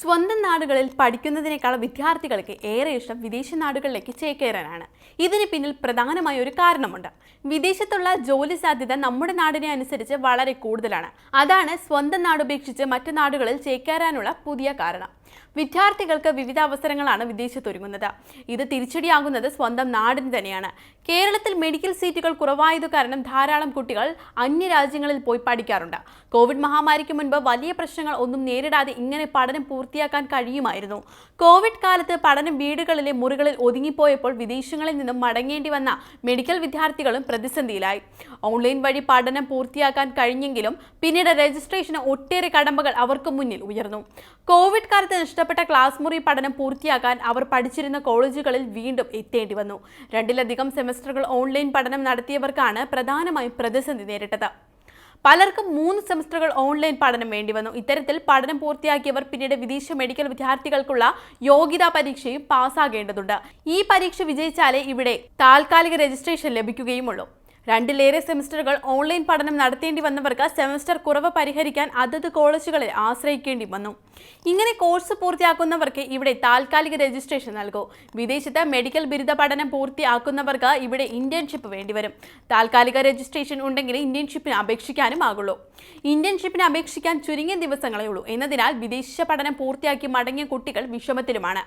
സ്വന്തം നാടുകളിൽ പഠിക്കുന്നതിനേക്കാൾ വിദ്യാർത്ഥികൾക്ക് ഏറെ ഇഷ്ടം വിദേശ നാടുകളിലേക്ക് ചേക്കേറാനാണ്. ഇതിന് പിന്നിൽ പ്രധാനമായ ഒരു കാരണമുണ്ട്. വിദേശത്തുള്ള ജോലി സാധ്യത നമ്മുടെ നാടിനെ അനുസരിച്ച് വളരെ കൂടുതലാണ്. അതാണ് സ്വന്തം നാട് ഉപേക്ഷിച്ച് മറ്റു നാടുകളിൽ ചേക്കേറാനുള്ള പുതിയ കാരണം. വിദ്യാർത്ഥികൾക്ക് വിവിധ അവസരങ്ങളാണ് വിദേശത്തൊരുങ്ങുന്നത് ഇത് തിരിച്ചടിയാകുന്നത് സ്വന്തം നാടിന് തന്നെയാണ്. കേരളത്തിൽ മെഡിക്കൽ സീറ്റുകൾ കുറവായത് കാരണം ധാരാളം കുട്ടികൾ അന്യരാജ്യങ്ങളിൽ പോയി പഠിക്കാറുണ്ട്. കോവിഡ് മഹാമാരിക്ക് മുൻപ് വലിയ പ്രശ്നങ്ങൾ ഒന്നും നേരിടാതെ ഇങ്ങനെ പഠനം പൂർത്തിയാക്കാൻ കഴിയുമായിരുന്നു. കോവിഡ് കാലത്ത് പഠനം വീടുകളിലെ മുറികളിൽ ഒതുങ്ങിപ്പോയപ്പോൾ വിദേശങ്ങളിൽ നിന്നും മടങ്ങേണ്ടി വന്ന മെഡിക്കൽ വിദ്യാർത്ഥികളും പ്രതിസന്ധിയിലായി. ഓൺലൈൻ വഴി പഠനം പൂർത്തിയാക്കാൻ കഴിഞ്ഞെങ്കിലും പിന്നീട് രജിസ്ട്രേഷന് ഒട്ടേറെ കടമ്പകൾ അവർക്ക് മുന്നിൽ ഉയർന്നു. കോവിഡ് കാലത്ത് നഷ്ടപ്പെട്ട ക്ലാസ് മുറി പഠനം പൂർത്തിയാക്കാൻ അവർ പഠിച്ചിരുന്ന കോളേജുകളിൽ വീണ്ടും എത്തേണ്ടി വന്നു. രണ്ടിലധികം സെമസ്റ്ററുകൾ ഓൺലൈൻ പഠനം നടത്തിയവർക്കാണ് പ്രധാനമായും പ്രതിസന്ധി നേരിട്ടത്. പലർക്കും മൂന്ന് സെമസ്റ്ററുകൾ ഓൺലൈൻ പഠനം വേണ്ടി വന്നു. ഇത്തരത്തിൽ പഠനം പൂർത്തിയാക്കിയവർ പിന്നീട് വിദേശ മെഡിക്കൽ വിദ്യാർത്ഥികൾക്കുള്ള യോഗ്യതാ പരീക്ഷയും പാസ്സാകേണ്ടതുണ്ട്. ഈ പരീക്ഷ വിജയിച്ചാലേ ഇവിടെ താൽക്കാലിക രജിസ്ട്രേഷൻ ലഭിക്കുകയുമുള്ളൂ. രണ്ടിലേറെ സെമസ്റ്ററുകൾ ഓൺലൈൻ പഠനം നടത്തേണ്ടി വന്നവർക്ക് സെമസ്റ്റർ കുറവ് പരിഹരിക്കാൻ അതത് കോളേജുകളിൽ ആശ്രയിക്കേണ്ടി വന്നു. ഇങ്ങനെ കോഴ്സ് പൂർത്തിയാക്കുന്നവർക്ക് ഇവിടെ താൽക്കാലിക രജിസ്ട്രേഷൻ നൽകും. വിദേശത്ത് മെഡിക്കൽ ബിരുദ പഠനം പൂർത്തിയാക്കുന്നവർക്ക് ഇവിടെ ഇന്റേൺഷിപ്പ് വേണ്ടിവരും താൽക്കാലിക രജിസ്ട്രേഷൻ ഉണ്ടെങ്കിൽ ഇന്റേൺഷിപ്പിന് അപേക്ഷിക്കാനും ആകുള്ളൂ. ഇന്റേൺഷിപ്പിന് അപേക്ഷിക്കാൻ ചുരുങ്ങിയ ദിവസങ്ങളേ ഉള്ളൂ. എന്നതിനാൽ വിദേശ പഠനം പൂർത്തിയാക്കി മടങ്ങിയ കുട്ടികൾ വിഷമത്തിലുമാണ്.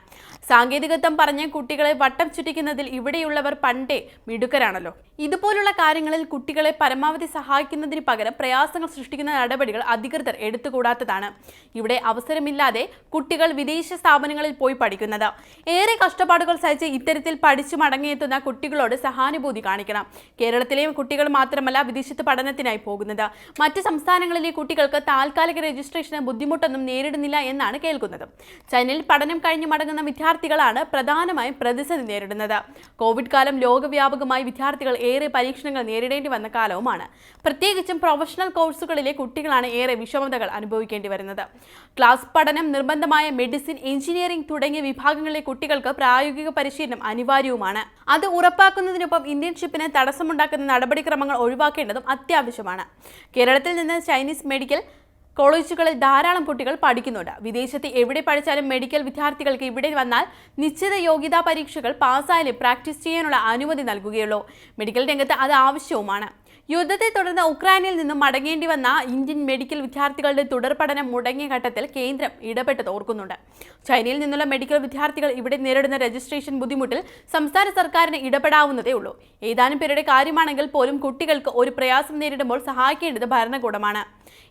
സാങ്കേതികത്വം പറഞ്ഞ കുട്ടികളെ വട്ടം ചുറ്റിക്കുന്നതിൽ ഇവിടെയുള്ളവർ പണ്ടേ മിടുക്കരാണല്ലോ. ഇതുപോലുള്ള കാര്യങ്ങളിൽ കുട്ടികളെ പരമാവധി സഹായിക്കുന്നതിന് പകരം പ്രയാസങ്ങൾ സൃഷ്ടിക്കുന്ന നടപടികൾ അധികൃതർ എടുത്തുകൂടാത്തതാണ്. ഇവിടെ അവസരമില്ലാതെ കുട്ടികൾ വിദേശ സ്ഥാപനങ്ങളിൽ പോയി പഠിക്കുന്നത്. ഏറെ കഷ്ടപ്പാടുകൾ സഹിച്ച് ഇത്തരത്തിൽ പഠിച്ചു മടങ്ങിയെത്തുന്ന കുട്ടികളോട് സഹാനുഭൂതി കാണിക്കണം. കേരളത്തിലെ കുട്ടികൾ മാത്രമല്ല വിദേശത്ത് പഠനത്തിനായി പോകുന്നത്. മറ്റ് സംസ്ഥാനങ്ങളിലെ കുട്ടികൾക്ക് താൽക്കാലിക രജിസ്ട്രേഷന് ബുദ്ധിമുട്ടൊന്നും നേരിടുന്നില്ല എന്നാണ് കേൾക്കുന്നത്. ചൈനയിൽ പഠനം കഴിഞ്ഞ് മടങ്ങുന്ന വിദ്യാർത്ഥികളാണ് പ്രധാനമായും പ്രതിസന്ധി നേരിടുന്നത്. കോവിഡ് കാലം ലോകവ്യാപകമായി വിദ്യാർത്ഥികൾ ഏറെ പരീക്ഷണങ്ങൾ നേരിടേണ്ടി വന്ന കാലവുമാണ്. പ്രത്യേകിച്ചും പ്രൊഫഷണൽ കോഴ്സുകളിലെ കുട്ടികളാണ് ഏറെ വിഷമതകൾ അനുഭവിക്കേണ്ടി വരുന്നത്. ക്ലാസ് പഠനം നിർബന്ധമായ മെഡിസിൻ എഞ്ചിനീയറിംഗ് തുടങ്ങിയ വിഭാഗങ്ങളിലെ കുട്ടികൾക്ക് പ്രായോഗിക പരിശീലനം അനിവാര്യവുമാണ്. അത് ഉറപ്പാക്കുന്നതിനൊപ്പം ഇന്റേൺഷിപ്പിന് തടസ്സമുണ്ടാക്കുന്ന നടപടിക്രമങ്ങൾ ഒഴിവാക്കേണ്ടതും അത്യാവശ്യമാണ്. കേരളത്തിൽ നിന്ന് ചൈനീസ് മെഡിക്കൽ കോളേജുകളിൽ ധാരാളം കുട്ടികൾ പഠിക്കുന്നുണ്ട്. വിദേശത്ത് എവിടെ പഠിച്ചാലും മെഡിക്കൽ വിദ്യാർത്ഥികൾക്ക് ഇവിടെ വന്നാൽ നിശ്ചിത യോഗ്യതാ പരീക്ഷകൾ പാസ്സായാലും പ്രാക്ടീസ് ചെയ്യാനുള്ള അനുമതി നൽകുകയുള്ളൂ. മെഡിക്കൽ രംഗത്ത് അത് ആവശ്യവുമാണ്. യുദ്ധത്തെ തുടർന്ന് ഉക്രൈനിൽ നിന്നും മടങ്ങേണ്ടി വന്ന ഇന്ത്യൻ മെഡിക്കൽ വിദ്യാർത്ഥികളുടെ തുടർ പഠനം മുടങ്ങിയ ഘട്ടത്തിൽ കേന്ദ്രം ഇടപെട്ടത് ഓർക്കുന്നുണ്ട്. ചൈനയിൽ നിന്നുള്ള മെഡിക്കൽ വിദ്യാർത്ഥികൾ ഇവിടെ നേരിടുന്ന രജിസ്ട്രേഷൻ ബുദ്ധിമുട്ടിൽ സംസ്ഥാന സർക്കാരിന് ഇടപെടാവുന്നതേ ഉള്ളൂ. ഏതാനും പേരുടെ കാര്യമാണെങ്കിൽ പോലും കുട്ടികൾക്ക് ഒരു പ്രയാസം നേരിടുമ്പോൾ സഹായിക്കേണ്ടത് ഭരണകൂടമാണ്.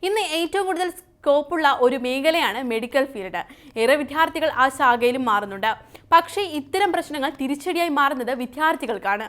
ഇന്ന് ഏറ്റവും കൂടുതൽ സ്കോപ്പുള്ള ഒരു മേഖലയാണ് മെഡിക്കൽ ഫീൽഡ് ഏറെ വിദ്യാർത്ഥികൾ ആ ശാഖയിലും മാറുന്നുണ്ട്. പക്ഷേ ഇത്തരം പ്രശ്നങ്ങൾ തിരിച്ചടിയായി മാറുന്നത് വിദ്യാർത്ഥികൾക്കാണ്.